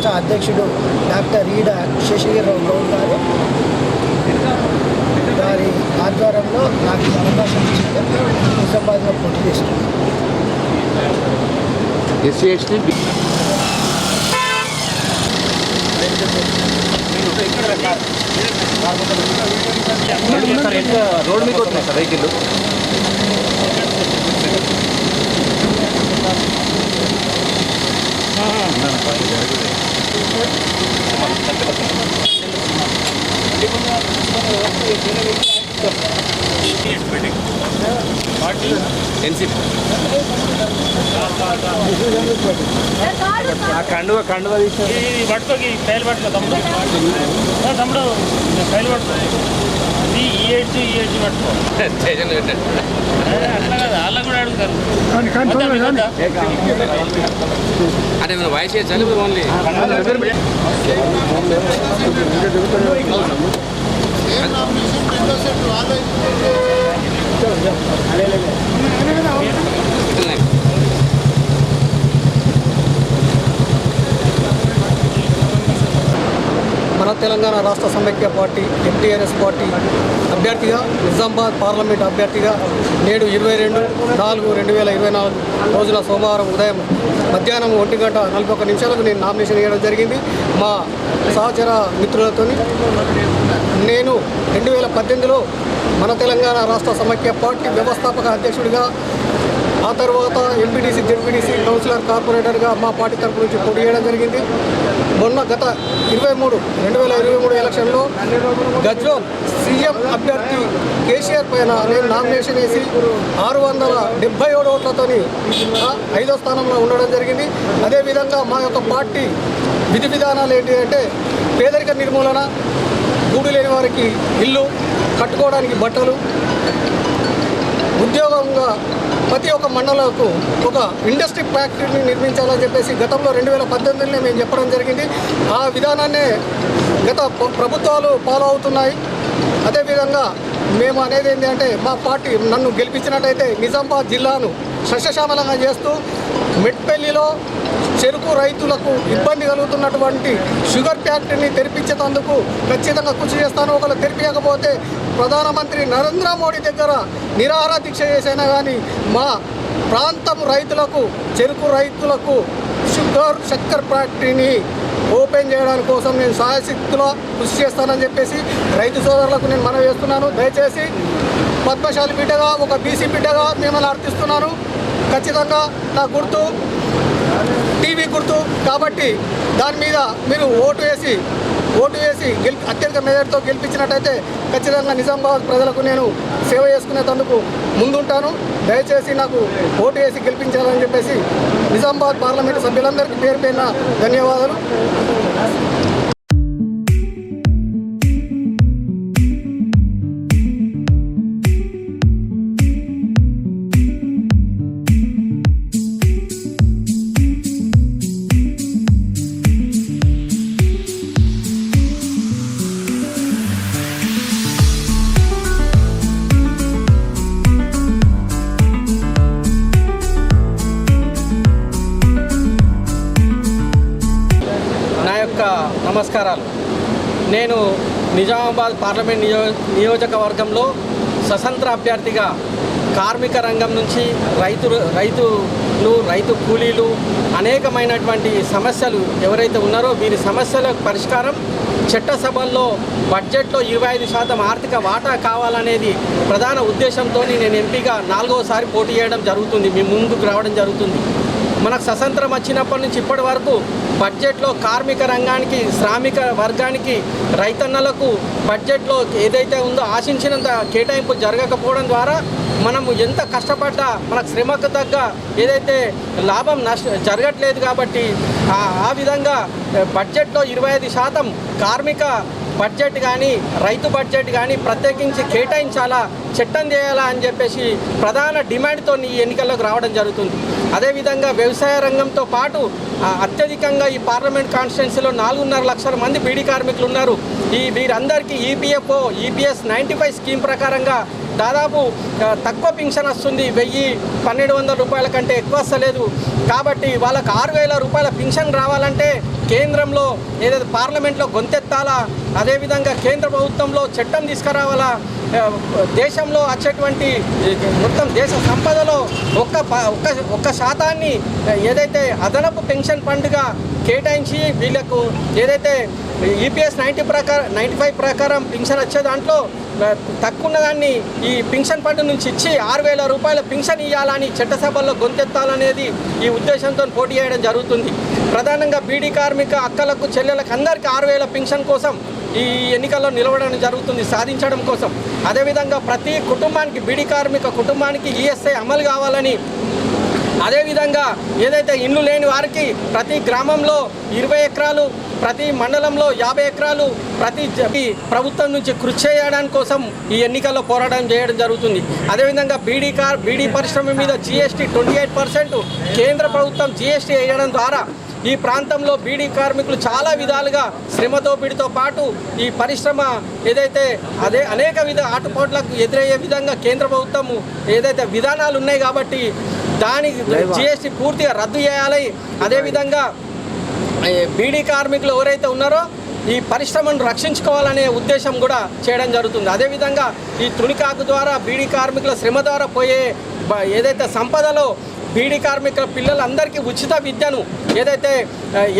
రాష్ట్ర అధ్యక్షుడు డాక్టర్ ఈడ శశిగిరిరావు గౌడ్ గారు గారి ఆధ్వర్యంలో నాకు అవకాశం ఇచ్చింది నిజామాబాద్లో పోటీ ఎస్టీ రోడ్ మీకు వస్తున్నాయి సార్ వెహికల్ కండువ కండువ పట్టుకోకి ఫైల్ పట్టుకో తమ్ముడు. తమ్ముడు ఫైల్ పట్టుకో. ఈ ఏడ్జ్ ఈ ఏడ్జ్ పట్టుకో. అంటే మన వాయిస్ చేయొచ్చా లేకపోతే మన తెలంగాణ రాష్ట్ర సమైక్య పార్టీ ఎంటీఆర్ఎస్ పార్టీ అభ్యర్థిగా నిజామాబాద్ పార్లమెంట్ అభ్యర్థిగా నేడు ఇరవై రెండు నాలుగు రెండు వేల ఇరవై నాలుగు రోజున సోమవారం ఉదయం మధ్యాహ్నం ఒంటి గంట నలభై ఒక్క నిమిషాలకు నేను నామినేషన్ వేయడం జరిగింది. మా సహచర మిత్రులతో నేను రెండు వేల పద్దెనిమిదిలో మన తెలంగాణ రాష్ట్ర సమైక్య పార్టీ వ్యవస్థాపక అధ్యక్షుడిగా ఆ తర్వాత ఎంపీటీసీ జెడ్పీటీసీ కౌన్సిలర్ కార్పొరేటర్గా మా పార్టీ తరపు నుంచి పోటీ చేయడం జరిగింది. మొన్న గత ఇరవై మూడు రెండు వేల ఇరవై మూడు ఎలక్షన్లో గజ్వేల్ సీఎం అభ్యర్థి కేసీఆర్ పైన నేను నామినేషన్ వేసి ఆరు వందల డెబ్బై ఏడు ఓట్లతోని ఐదో స్థానంలో ఉండడం జరిగింది. అదేవిధంగా మా యొక్క పార్టీ విధి విధానాలు ఏంటి అంటే పేదరిక నిర్మూలన గూడు లేని వారికి ఇల్లు కట్టుకోవడానికి బట్టలు ఉద్యోగంగా ప్రతి ఒక్క మండలకు ఒక ఇండస్ట్రీ ఫ్యాక్టరీని నిర్మించాలని చెప్పేసి గతంలో రెండు వేల పద్దెనిమిదిలో మేము చెప్పడం జరిగింది. ఆ విధానాన్నే గత ప్రభుత్వాలు ఫాలో అవుతున్నాయి. అదేవిధంగా మేము అనేది ఏంటి అంటే మా పార్టీ నన్ను గెలిపించినట్టయితే నిజామాబాద్ జిల్లాను సస్యశ్యామలంగా చేస్తూ మెట్పల్లిలో చెరుకు రైతులకు ఇబ్బంది కలుగుతున్నటువంటి షుగర్ ఫ్యాక్టరీని తెరిపించేందుకు ఖచ్చితంగా కృషి చేస్తాను. ఒకవేళ తెరిపించకపోతే ప్రధానమంత్రి నరేంద్ర మోడీ దగ్గర నిరాహార దీక్ష చేసైనా కానీ మా ప్రాంతం రైతులకు చెరుకు రైతులకు షుగర్ చక్కెర ఫ్యాక్టరీని ఓపెన్ చేయడానికి కోసం నేను సహాయశక్తిలో కృషి చేస్తానని చెప్పేసి రైతు సోదరులకు నేను మనవి చేస్తున్నాను. దయచేసి పద్మశాలి బిడ్డగా ఒక బీసీ బిడ్డగా మిమ్మల్ని అర్థిస్తున్నాను. ఖచ్చితంగా నా గుర్తు టీవీ గుర్తు కాబట్టి దాని మీద మీరు ఓటు వేసి ఓటు వేసి గెలి అత్యధిక మెజార్టీతో గెలిపించినట్టయితే ఖచ్చితంగా నిజామాబాద్ ప్రజలకు నేను సేవ చేసుకునేందుకు ముందుంటాను. దయచేసి నాకు ఓటు వేసి గెలిపించాలని చెప్పేసి నిజామాబాద్ పార్లమెంటు సభ్యులందరికీ పేరు పేరున ధన్యవాదాలు. యొక్క నమస్కారాలు. నేను నిజామాబాద్ పార్లమెంట్ నియో నియోజకవర్గంలో స్వతంత్ర అభ్యర్థిగా కార్మిక రంగం నుంచి రైతు రైతులు రైతు కూలీలు అనేకమైనటువంటి సమస్యలు ఎవరైతే ఉన్నారో వీరి సమస్యల పరిష్కారం చట్టసభల్లో బడ్జెట్లో ఇరవై ఐదు శాతం ఆర్థిక వాటా కావాలనేది ప్రధాన ఉద్దేశంతో నేను ఎంపీగా నాలుగోసారి పోటీ చేయడం జరుగుతుంది. మీ ముందుకు రావడం జరుగుతుంది. మనకు స్వతంత్రం వచ్చినప్పటి నుంచి ఇప్పటి వరకు బడ్జెట్లో కార్మిక రంగానికి శ్రామిక వర్గానికి రైతన్నలకు బడ్జెట్లో ఏదైతే ఉందో ఆశించినంత కేటాయింపు జరగకపోవడం ద్వారా మనము ఎంత కష్టపడ్డా మనకు శ్రమకు తగ్గ ఏదైతే లాభం నష్ట జరగట్లేదు కాబట్టి ఆ- ఆ విధంగా బడ్జెట్లో ఇరవై ఐదు శాతం కార్మిక బడ్జెట్ కానీ రైతు బడ్జెట్ కానీ ప్రత్యేకించి కేటాయించాలా చట్టం చేయాలా అని చెప్పేసి ప్రధాన డిమాండ్తో ఈ ఎన్నికల్లోకి రావడం జరుగుతుంది. అదేవిధంగా వ్యవసాయ రంగంతో పాటు అత్యధికంగా ఈ పార్లమెంట్ కాన్స్టిట్యున్సీలో నాలుగున్నర లక్షల మంది బీడీ కార్మికులు ఉన్నారు. ఈ వీరందరికీ EPFO EPS ninety five scheme ప్రకారంగా దాదాపు తక్కువ పింఛన్ వస్తుంది వెయ్యి పన్నెండు వందల రూపాయల కంటే ఎక్కువ వస్తలేదు. కాబట్టి వాళ్ళకు ఆరు వేల రూపాయల పింఛన్ రావాలంటే కేంద్రంలో ఏదైతే పార్లమెంట్లో గొంతెత్తాలా అదేవిధంగా కేంద్ర ప్రభుత్వంలో చట్టం తీసుకురావాలా దేశంలో వచ్చేటువంటి మొత్తం దేశ సంపదలో ఒక్క ప- ఒక్క ఒక్క శాతాన్ని ఏదైతే అదనపు పెన్షన్ ఫండ్గా కేటాయించి వీళ్ళకు ఏదైతే ఈపీఎస్ నైంటీ ప్రకారం నైంటీ ఫైవ్ ప్రకారం పింఛన్ వచ్చే దాంట్లో తక్కువ దాన్ని ఈ పింఛన్ ఫండ్ నుంచి ఇచ్చి ఆరు వేల రూపాయల పింఛన్ ఇవ్వాలని చట్టసభల్లో గొంతెత్తాలనేది ఈ ఉద్దేశంతో పోటీ చేయడం జరుగుతుంది. ప్రధానంగా బీడీ కార్మిక అక్కలకు చెల్లెలకు అందరికీ ఆరు వేల పింఛన్ కోసం ఈ ఎన్నికల్లో నిలవడం జరుగుతుంది సాధించడం కోసం. అదేవిధంగా ప్రతి కుటుంబానికి బీడీ కార్మిక కుటుంబానికి ఈఎస్ఐ అమలు కావాలని అదేవిధంగా ఏదైతే ఇండ్లు లేని వారికి ప్రతి గ్రామంలో ఇరవై ఎకరాలు ప్రతి మండలంలో యాభై ఎకరాలు ప్రతి ప్రభుత్వం నుంచి కృషి చేయడానికి కోసం ఈ ఎన్నికల్లో పోరాటం చేయడం జరుగుతుంది. అదేవిధంగా బీడీ కార్ బీడీ పరిశ్రమ మీద జీఎస్టీ ట్వంటీ ఎయిట్ పర్సెంట్ కేంద్ర ప్రభుత్వం జీఎస్టీ వేయడం ద్వారా ఈ ప్రాంతంలో బీడీ కార్మికులు చాలా విధాలుగా శ్రమతో బీడితో పాటు ఈ పరిశ్రమ ఏదైతే అదే అనేక విధ ఆటుపోట్లకు ఎదురయ్యే విధంగా కేంద్ర ప్రభుత్వము ఏదైతే విధానాలు ఉన్నాయి కాబట్టి దాని జిఎస్టీ పూర్తిగా రద్దు చేయాలి. అదేవిధంగా బీడీ కార్మికులు ఎవరైతే ఉన్నారో ఈ పరిశ్రమను రక్షించుకోవాలనే ఉద్దేశం కూడా చేయడం జరుగుతుంది. అదేవిధంగా ఈ తునికాకు ద్వారా బీడీ కార్మికుల శ్రమ ద్వారా పోయే ఏదైతే సంపదలో బీడీ కార్మికుల పిల్లలందరికీ ఉచిత విద్యను ఏదైతే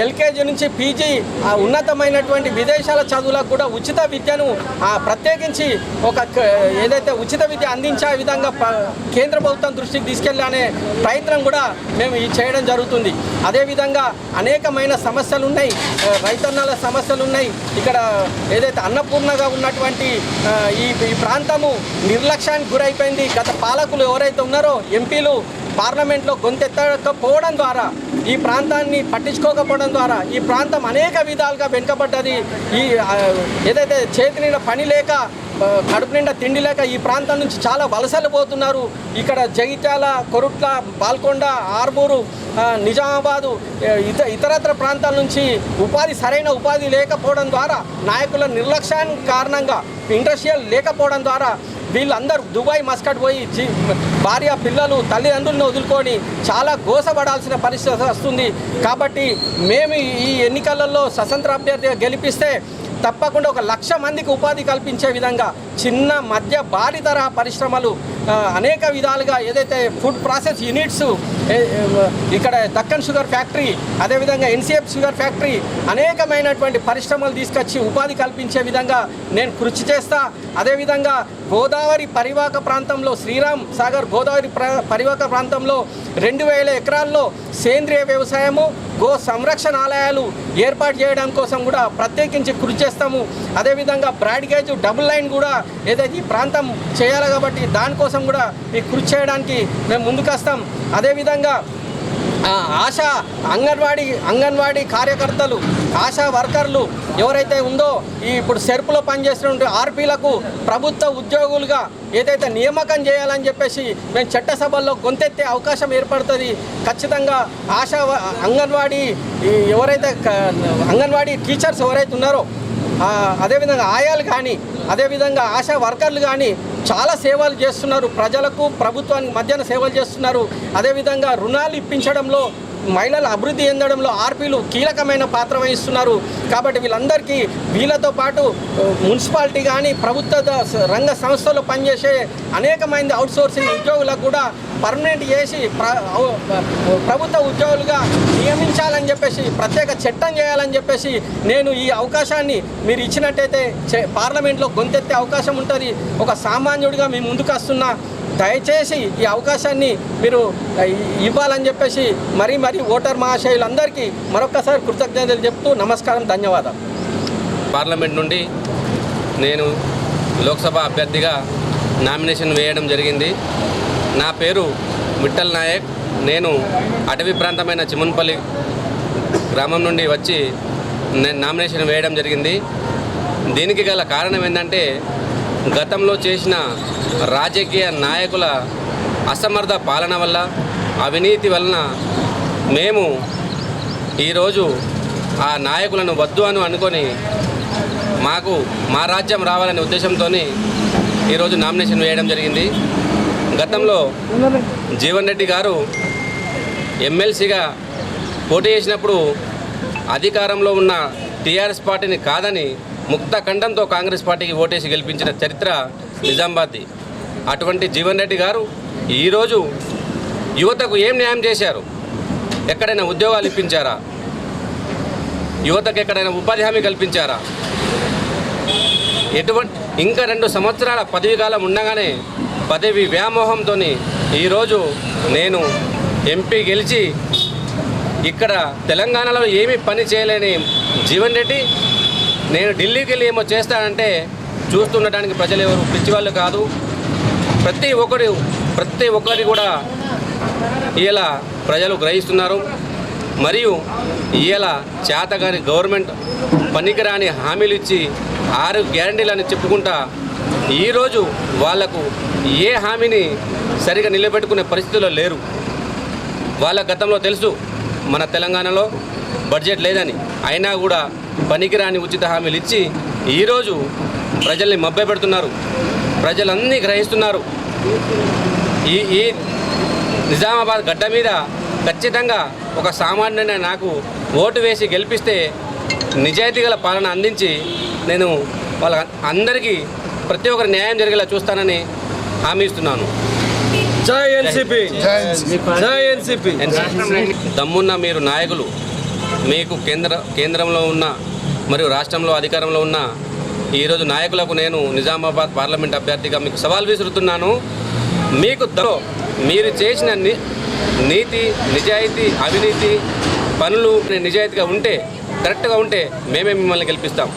ఎల్కేజీ నుంచి పీజీ ఆ ఉన్నతమైనటువంటి విదేశాల చదువులకు కూడా ఉచిత విద్యను ప్రత్యేకించి ఒక ఏదైతే ఉచిత విద్య అందించే విధంగా కేంద్ర ప్రభుత్వం దృష్టికి తీసుకెళ్ళాలనే ప్రయత్నం కూడా మేము ఈ చేయడం జరుగుతుంది. అదేవిధంగా అనేకమైన సమస్యలు ఉన్నాయి రైతన్నల సమస్యలు ఉన్నాయి ఇక్కడ ఏదైతే అన్నపూర్ణగా ఉన్నటువంటి ఈ ప్రాంతము నిర్లక్ష్యానికి గురైపోయింది. గత పాలకులు ఎవరైతే ఉన్నారో ఎంపీలు పార్లమెంట్లో గొంతెత్తకపోవడం ద్వారా ఈ ప్రాంతాన్ని పట్టించుకోకపోవడం ద్వారా ఈ ప్రాంతం అనేక విధాలుగా వెనుకబడ్డది. ఈ ఏదైతే చేతి నిండా పని లేక కడుపు నిండా తిండి లేక ఈ ప్రాంతం నుంచి చాలా వలసలు పోతున్నారు. ఇక్కడ జగిత్యాల కొరుట్ల బాల్కొండ ఆర్మూరు నిజామాబాదు ఇత ఇతరత్ర ప్రాంతాల నుంచి ఉపాధి సరైన ఉపాధి లేకపోవడం ద్వారా నాయకుల నిర్లక్ష్యానికి కారణంగా ఇండస్ట్రియల్ లేకపోవడం ద్వారా వీళ్ళందరూ దుబాయ్ మస్కట్ పోయి భార్య పిల్లలు తల్లిదండ్రులను వదులుకొని చాలా గోసపడాల్సిన పరిస్థితి వస్తుంది. కాబట్టి మేము ఈ ఎన్నికలలో స్వతంత్ర అభ్యర్థిగా గెలిపిస్తే తప్పకుండా ఒక లక్ష మందికి ఉపాధి కల్పించే విధంగా చిన్న మధ్య భారీ తరహా పరిశ్రమలు అనేక విధాలుగా ఏదైతే ఫుడ్ ప్రాసెస్ యూనిట్స్ ఇక్కడ దక్కన్ షుగర్ ఫ్యాక్టరీ అదేవిధంగా ఎన్సిఎఫ్ షుగర్ ఫ్యాక్టరీ అనేకమైనటువంటి పరిశ్రమలు తీసుకొచ్చి ఉపాధి కల్పించే విధంగా నేను కృషి చేస్తా. అదేవిధంగా గోదావరి పరివాహక ప్రాంతంలో శ్రీరామ్ సాగర్ గోదావరి పరివాహక ప్రాంతంలో రెండు వేల ఎకరాల్లో సేంద్రియ వ్యవసాయము గో సంరక్షణ ఆలయాలు ఏర్పాటు చేయడం కోసం కూడా ప్రత్యేకించి కృషి చేస్తాము. అదేవిధంగా బ్రాడ్గేజ్ డబుల్ లైన్ కూడా ఏదైతే ఈ ప్రాంతం చేయాలి కాబట్టి దానికోసం కూడా ఈ కృషి చేయడానికి మేము ముందుకొస్తాం అదేవిధంగా ఆశా అంగన్వాడీ అంగన్వాడీ కార్యకర్తలు ఆశా వర్కర్లు ఎవరైతే ఉందో ఈ ఇప్పుడు సెర్పులో పనిచేస్తున్న ఆర్పీలకు ప్రభుత్వ ఉద్యోగులుగా ఏదైతే నియామకం చేయాలని చెప్పేసి మేము చట్టసభల్లో గొంతెత్తే అవకాశం ఏర్పడుతుంది. ఖచ్చితంగా ఆశా అంగన్వాడీ ఎవరైతే అంగన్వాడీ టీచర్స్ ఎవరైతే ఉన్నారో అదేవిధంగా ఆయాలు కానీ అదేవిధంగా ఆశా వర్కర్లు కానీ చాలా సేవలు చేస్తున్నారు. ప్రజలకు ప్రభుత్వానికి మధ్యన సేవలు చేస్తున్నారు. అదేవిధంగా రుణాలు ఇప్పించడంలో మహిళల అభివృద్ధి చెందడంలో ఆర్పీలు కీలకమైన పాత్ర వహిస్తున్నారు. కాబట్టి వీళ్ళందరికీ వీళ్ళతో పాటు మున్సిపాలిటీ కానీ ప్రభుత్వ రంగ సంస్థలు పనిచేసే అనేక మంది అవుట్సోర్సింగ్ ఉద్యోగులకు కూడా పర్మనెంట్ చేసి ప్ర ప్రభుత్వ ఉద్యోగులుగా నియమించాలని చెప్పేసి ప్రత్యేక చట్టం చేయాలని చెప్పేసి నేను ఈ అవకాశాన్ని మీరు ఇచ్చినట్టయితే పార్లమెంట్లో గొంతెత్తే అవకాశం ఉంటుంది. ఒక సామాన్యుడిగా మీ ముందుకు వస్తున్నా దయచేసి ఈ అవకాశాన్ని మీరు ఇవ్వాలని చెప్పేసి మరీ మరీ ఓటర్ మహాశయులందరికీ మరొకసారి కృతజ్ఞతలు చెప్తూ నమస్కారం ధన్యవాదాలు. పార్లమెంట్ నుండి నేను లోక్సభ అభ్యర్థిగా నామినేషన్ వేయడం జరిగింది. నా పేరు మిట్టల్ నాయక్. నేను అటవీ ప్రాంతమైన చిమున్పల్లి గ్రామం నుండి వచ్చి నేను నామినేషన్ వేయడం జరిగింది. దీనికి గల కారణం ఏంటంటే గతంలో చేసిన రాజకీయ నాయకుల అసమర్థ పాలన వల్ల అవినీతి వలన మేము ఈరోజు ఆ నాయకులను వద్దు అని అనుకొని మాకు మా రాజ్యం రావాలనే ఉద్దేశంతో ఈరోజు నామినేషన్ వేయడం జరిగింది. గతంలో జీవన్ రెడ్డి గారు ఎమ్మెల్సీగా పోటీ చేసినప్పుడు అధికారంలో ఉన్న టీఆర్ఎస్ పార్టీని కాదని ముక్త ఖండంతో కాంగ్రెస్ పార్టీకి ఓటేసి గెలిపించిన చరిత్ర నిజామాబాద్ది. అటువంటి జీవన్ రెడ్డి గారు ఈరోజు యువతకు ఏం న్యాయం చేశారు? ఎక్కడైనా ఉద్యోగాలు ఇప్పించారా? యువతకు ఎక్కడైనా ఉపాధి హామీ కల్పించారా? ఎటువంటి ఇంకా రెండు సంవత్సరాల పదవి కాలం ఉండగానే పదవి వ్యామోహంతో ఈరోజు నేను ఎంపీ గెలిచి ఇక్కడ తెలంగాణలో ఏమీ పని చేయలేని జీవన్ రెడ్డి నేను ఢిల్లీకి వెళ్ళి ఏమో చేస్తానంటే చూస్తుండటానికి ప్రజలు ఎవరు పిచ్చివాళ్ళు కాదు. ప్రతి ఒక్కరు ప్రతి ఒక్కరి కూడా ఇలా ప్రజలు గ్రహిస్తున్నారు. మరియు ఇలా చేతగాని గవర్నమెంట్ పనికిరాని హామీలు ఇచ్చి ఆరు గ్యారంటీలని చెప్పుకుంటా ఈరోజు వాళ్ళకు ఏ హామీని సరిగా నిలబెట్టుకునే పరిస్థితిలో లేరు. వాళ్ళ గతంలో తెలుసు మన తెలంగాణలో బడ్జెట్ లేదని. అయినా కూడా పనికిరాని ఉచిత హామీలు ఇచ్చి ఈరోజు ప్రజల్ని మభ్య పెడుతున్నారు. ప్రజలన్నీ గ్రహిస్తున్నారు. ఈ ఈ నిజామాబాద్ గడ్డ మీద ఖచ్చితంగా ఒక సామాన్యుడైన నాకు ఓటు వేసి గెలిపిస్తే నిజాయితీ గల పాలన అందించి నేను వాళ్ళ అందరికీ ప్రతి ఒక్కరి న్యాయం జరిగేలా చూస్తానని హామీ ఇస్తున్నాను. జై ఎన్సిపి. జై ఎన్సిపి. దమ్మున్న మీరు నాయకులు మీకు కేంద్ర కేంద్రంలో ఉన్న మరియు రాష్ట్రంలో అధికారంలో ఉన్న ఈరోజు నాయకులకు నేను నిజామాబాద్ పార్లమెంట్ అభ్యర్థిగా మీకు సవాల్ విసురుతున్నాను. మీకు మీరు చేసిన నీతి నిజాయితీ అవినీతి పనులు నిజాయితీగా ఉంటే కరెక్ట్గా ఉంటే మేమే మిమ్మల్ని గెలిపిస్తాం.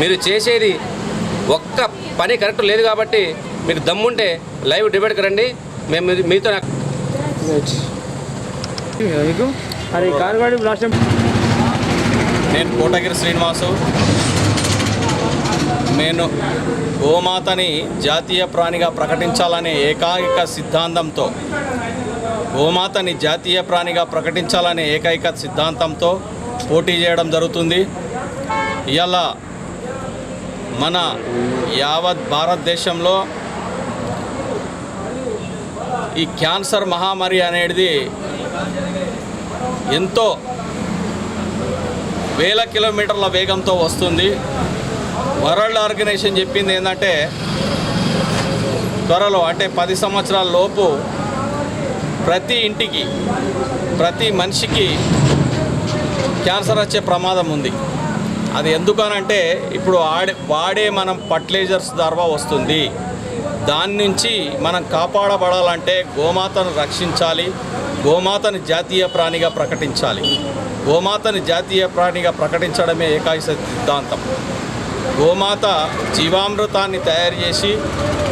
మీరు చేసేది ఒక్క పని కరెక్ట్ లేదు కాబట్టి మీకు దమ్ముంటే లైవ్ డిబేట్కి రండి. మేము మీతో నేను కోటగిరి శ్రీనివాసు. నేను గోమాతని జాతీయ ప్రాణిగా ప్రకటించాలనే ఏకైక సిద్ధాంతంతో గోమాతని జాతీయ ప్రాణిగా ప్రకటించాలనే ఏకైక సిద్ధాంతంతో పోటీ చేయడం జరుగుతుంది. ఇవాళ మన యావత్ భారతదేశంలో ఈ క్యాన్సర్ మహామారి అనేది ఎంతో వేల కిలోమీటర్ల వేగంతో వస్తుంది. వరల్డ్ ఆర్గనైజేషన్ చెప్పింది ఏంటంటే త్వరలో అంటే పది సంవత్సరాల లోపు ప్రతి ఇంటికి ప్రతి మనిషికి క్యాన్సర్ వచ్చే ప్రమాదం ఉంది. అది ఎందుకనంటే ఇప్పుడు ఆడే వాడే మనం ఫర్టిలైజర్స్ ద్వారా వస్తుంది. దాని నుంచి మనం కాపాడబడాలంటే గోమాతను రక్షించాలి గోమాతను జాతీయ ప్రాణిగా ప్రకటించాలి. గోమాతను జాతీయ ప్రాణిగా ప్రకటించడమే ఏకాయ సిద్ధాంతం. గోమాత జీవామృతాన్ని తయారు చేసి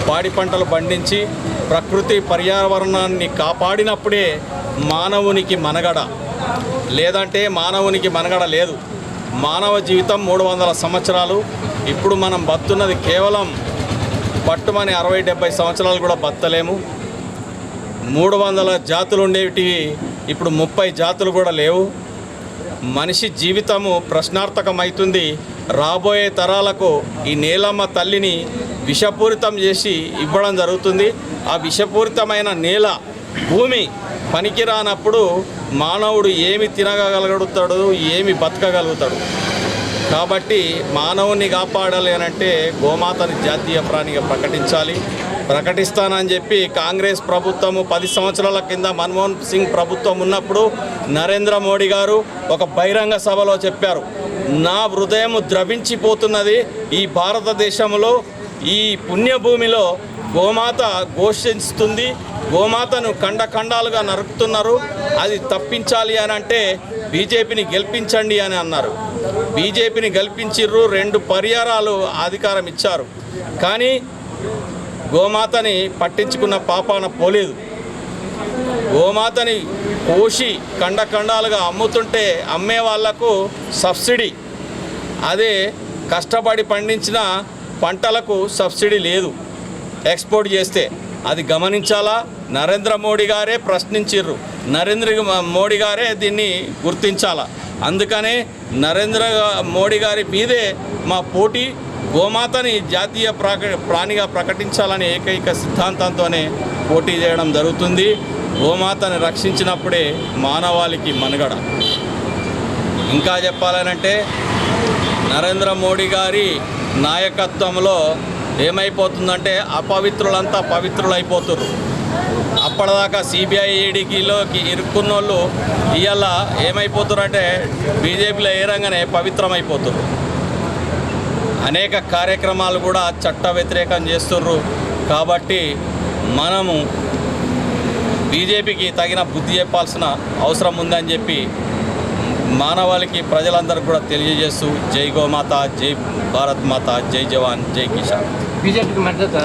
పాడి పంటలు పండించి ప్రకృతి పర్యావరణాన్ని కాపాడినప్పుడే మానవునికి మనగడ. లేదంటే మానవునికి మనగడ లేదు. మానవ జీవితం మూడు వందల సంవత్సరాలు. ఇప్పుడు మనం బతున్నది కేవలం పట్టుమని అరవై డెబ్బై సంవత్సరాలు కూడా బతలేము మూడు వందల జాతులు ఉండేటివి ఇప్పుడు ముప్పై జాతులు కూడా లేవు. మనిషి జీవితము ప్రశ్నార్థకమవుతుంది. రాబోయే తరాలకు ఈ నేలమ్మ తల్లిని విషపూరితం చేసి ఇవ్వడం జరుగుతుంది. ఆ విషపూరితమైన నేల భూమి పనికిరానప్పుడు మానవుడు ఏమి తినగలుగుతాడు ఏమి బతకగలుగుతాడు? కాబట్టి మానవుని కాపాడాలి అనంటే గోమాతని జాతీయ ప్రాణిగా ప్రకటించాలి. ప్రకటిస్తానని చెప్పి కాంగ్రెస్ ప్రభుత్వము పది సంవత్సరాల కింద మన్మోహన్ సింగ్ ప్రభుత్వం ఉన్నప్పుడు నరేంద్ర మోడీ గారు ఒక బహిరంగ సభలో చెప్పారు. నా హృదయం ద్రవించిపోతున్నది ఈ భారతదేశంలో ఈ పుణ్యభూమిలో గోమాత ఘోషిస్తుంది. గోమాతను కండ ఖండాలుగా నరుకుతున్నారు. అది తప్పించాలి అని అంటే బీజేపీని గెలిపించండి అని అన్నారు. బీజేపీని గెలిపించిర్రు రెండు పరిహారాలు అధికారం ఇచ్చారు. కానీ గోమాతని పట్టించుకున్న పాపాన పోలేదు. గోమాతని కోసి కండ ఖండాలుగా అమ్ముతుంటే అమ్మే వాళ్ళకు సబ్సిడీ. అదే కష్టపడి పండించిన పంటలకు సబ్సిడీ లేదు. ఎక్స్పోర్ట్ చేస్తే అది గమనించాలా? నరేంద్ర మోడీ గారే ప్రశ్నించిర్రు. నరేంద్ర మోడీ గారే దీన్ని గుర్తించాలా? అందుకనే నరేంద్ర మోడీ గారి మీదే మా పోటీ గోమాతని జాతీయ ప్రాక ప్రాణిగా ప్రకటించాలనే ఏకైక సిద్ధాంతంతోనే పోటీ చేయడం జరుగుతుంది. గోమాతని రక్షించినప్పుడే మానవాళికి మనుగడ. ఇంకా చెప్పాలనంటే నరేంద్ర మోడీ గారి నాయకత్వంలో ఏమైపోతుందంటే అపవిత్రులంతా పవిత్రులైపోతున్నారు అప్పటిదాకా సిబిఐ ఈడీకిలోకి ఇరుక్కున్న వాళ్ళు ఇవాళ ఏమైపోతున్నారంటే బీజేపీలో ఏరంగానే పవిత్రమైపోతున్నారు అనేక కార్యక్రమాలు కూడా చట్ట వ్యతిరేకం చేస్తుర్రు. కాబట్టి మనము బీజేపీకి తగిన బుద్ధి చెప్పాల్సిన అవసరం ఉందని చెప్పి మానవాళికి ప్రజలందరికీ కూడా తెలియజేస్తూ జై గోమాత జై భారత్ మాత జై జవాన్ జై కిషాన్ బీజేపీకి మద్దతు